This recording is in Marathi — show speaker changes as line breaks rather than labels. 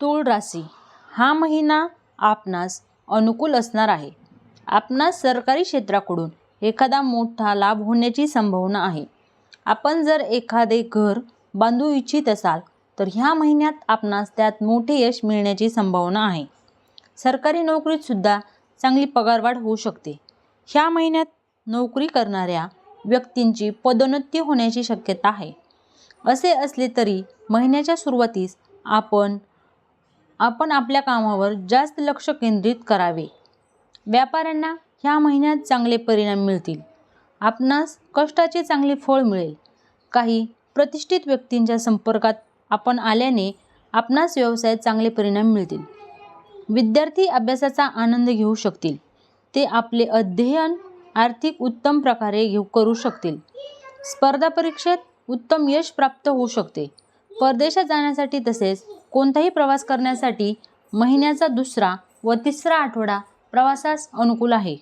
तूळ राशी. हा महिना आपणास अनुकूल असणार आहे. आपणास सरकारी क्षेत्राकडून एखादा मोठा लाभ होण्याची संभावना आहे. आपण जर एखादे घर बांधू इच्छित असाल तर ह्या महिन्यात आपणास त्यात मोठे यश मिळण्याची संभावना आहे. सरकारी नोकरीतसुद्धा चांगली पगारवाढ होऊ शकते. ह्या महिन्यात नोकरी करणाऱ्या व्यक्तींची पदोन्नती होण्याची शक्यता आहे. असे असले तरी महिन्याच्या सुरुवातीस आपण आपण आपल्या कामावर जास्त लक्ष केंद्रित करावे. व्यापाऱ्यांना ह्या महिन्यात चांगले परिणाम मिळतील. आपणास कष्टाचे चांगले फळ मिळेल. काही प्रतिष्ठित व्यक्तींच्या संपर्कात आपण आल्याने आपणास व्यवसायात चांगले परिणाम मिळतील. विद्यार्थी अभ्यासाचा आनंद घेऊ शकतील. ते आपले अध्ययन आर्थिक उत्तम प्रकारे घेऊ करू शकतील. स्पर्धा परीक्षेत उत्तम यश प्राप्त होऊ शकते. परदेशात जाण्यासाठी तसेच कोणताही प्रवास करण्यासाठी महिन्याचा दुसरा व तिसरा आठवडा प्रवासास अनुकूल आहे.